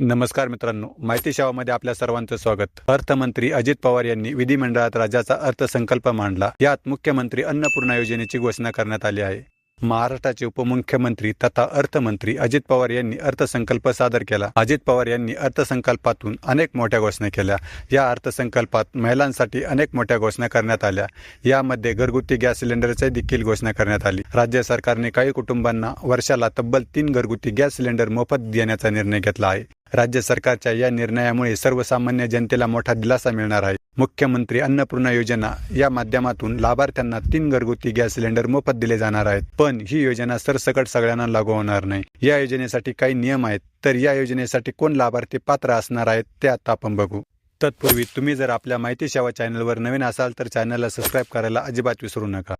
नमस्कार मित्रांनो माहिती शावामध्ये आपल्या सर्वांचं स्वागत. अर्थमंत्री अजित पवार यांनी विधिमंडळात राज्याचा अर्थसंकल्प मांडला. यात मुख्यमंत्री अन्नपूर्णा योजनेची घोषणा करण्यात आली आहे. महाराष्ट्राचे उपमुख्यमंत्री तथा अर्थमंत्री अजित पवार यांनी अर्थसंकल्प सादर केला. अजित पवार यांनी अर्थसंकल्पातून अनेक मोठ्या घोषणा केल्या. या अर्थसंकल्पात महिलांसाठी अनेक मोठ्या घोषणा करण्यात आल्या. यामध्ये घरगुती गॅस सिलेंडरची देखील घोषणा करण्यात आली. राज्य सरकारने काही कुटुंबांना वर्षाला तब्बल तीन घरगुती गॅस सिलेंडर मोफत देण्याचा निर्णय घेतला आहे. राज्य सरकारच्या या निर्णयामुळे सर्वसामान्य जनतेला मोठा दिलासा मिळणार आहे. मुख्यमंत्री अन्नपूर्णा योजना या माध्यमातून लाभार्थ्यांना तीन घरगुती गॅस सिलेंडर मोफत दिले जाणार आहेत. पण ही योजना सरसकट सगळ्यांना लागू होणार नाही. या योजनेसाठी काही नियम आहेत. तर या योजनेसाठी कोण लाभार्थी पात्र असणार आहेत ते आता आपण बघू. तत्पूर्वी तुम्ही जर आपल्या माहिती सेवा चॅनलवर नवीन असाल तर चॅनलला सबस्क्राईब करायला अजिबात विसरू नका.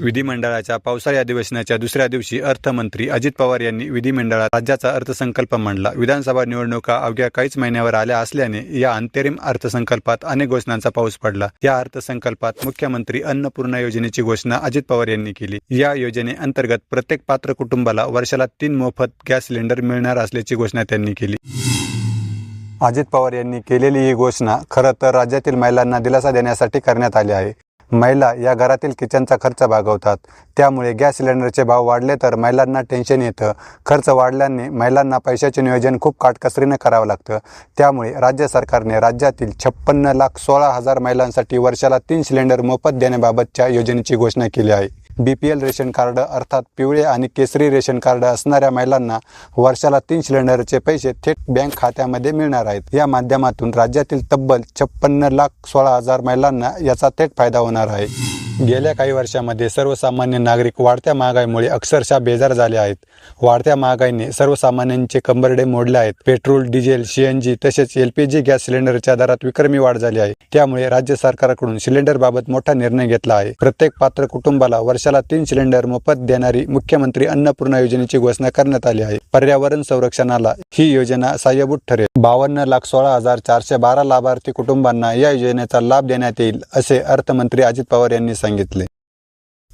विधिमंडळाच्या पावसाळी अधिवेशनाच्या दुसऱ्या दिवशी अर्थमंत्री अजित पवार यांनी विधिमंडळात राज्याचा अर्थसंकल्प मांडला. विधानसभा निवडणुका अवघ्या काहीच महिन्यावर आल्या असल्याने या अंतरिम अर्थसंकल्पात अनेक घोषणांचा पाऊस पडला. या अर्थसंकल्पात मुख्यमंत्री अन्नपूर्णा योजनेची घोषणा अजित पवार यांनी केली. या योजनेअंतर्गत प्रत्येक पात्र कुटुंबाला वर्षाला तीन मोफत गॅस सिलेंडर मिळणार असल्याची घोषणा त्यांनी केली. अजित पवार यांनी केलेली ही घोषणा खरं तर राज्यातील महिलांना दिलासा देण्यासाठी करण्यात आली आहे. महिला या घरातील किचनचा खर्च भागवतात. त्यामुळे गॅस सिलेंडरचे भाव वाढले तर महिलांना टेन्शन येतं. खर्च वाढल्याने महिलांना पैशाचे नियोजन खूप काटकसरीने करावं लागतं. त्यामुळे राज्य सरकारने राज्यातील छप्पन्न लाख सोळा हजार महिलांसाठी वर्षाला तीन सिलेंडर मोफत देण्याबाबतच्या योजनेची घोषणा केली आहे. B P L ration card अर्थात पिवळे आणि केसरी रेशन कार्ड असणाऱ्या महिलांना वर्षाला तीन सिलेंडरचे पैसे थेट बँक खात्यामध्ये मिळणार आहेत. या माध्यमातून राज्यातील तब्बल छप्पन्न लाख सोळा हजार महिलांना याचा थेट फायदा होणार आहे. गेल्या काही वर्षामध्ये सर्वसामान्य नागरिक वाढत्या महागाईमुळे अक्षरशः बेजार झाले आहेत. वाढत्या महागाईने सर्वसामान्यांचे कंबरडे मोडले आहेत. पेट्रोल डिझेल सीएनजी तसेच एलपीजी गॅस सिलेंडरच्या दरात विक्रमी वाढ झाली आहे. त्यामुळे राज्य सरकारकडून सिलेंडरबाबत मोठा निर्णय घेतला आहे. प्रत्येक पात्र कुटुंबाला वर्षाला तीन सिलेंडर मोफत देणारी मुख्यमंत्री अन्नपूर्णा योजनेची घोषणा करण्यात आली आहे. पर्यावरण संरक्षणाला ही योजना सहाय्यभूत ठरेल. बावन्न लाख सोळा हजार चारशे बारा लाभार्थी कुटुंबांना या योजनेचा लाभ देण्यात येईल असे अर्थमंत्री अजित पवार यांनी सांगितले.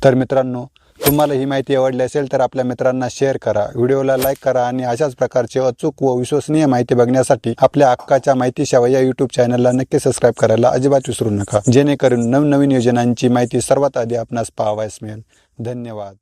तर मित्रांनो तुम्हाला ही माहिती आवडली असेल तर आपल्या मित्रांना शेअर करा. व्हिडिओला लाईक करा आणि अशाच प्रकारचे अचूक व विश्वसनीय माहिती बघण्यासाठी आपल्या हक्काच्या माहिती सेवा या युट्यूब चॅनलला नक्की सबस्क्राईब करायला अजिबात विसरू नका. जेणेकरून नवनवीन योजनांची माहिती सर्वात आधी आपणास पाहावयास मिळेल. धन्यवाद.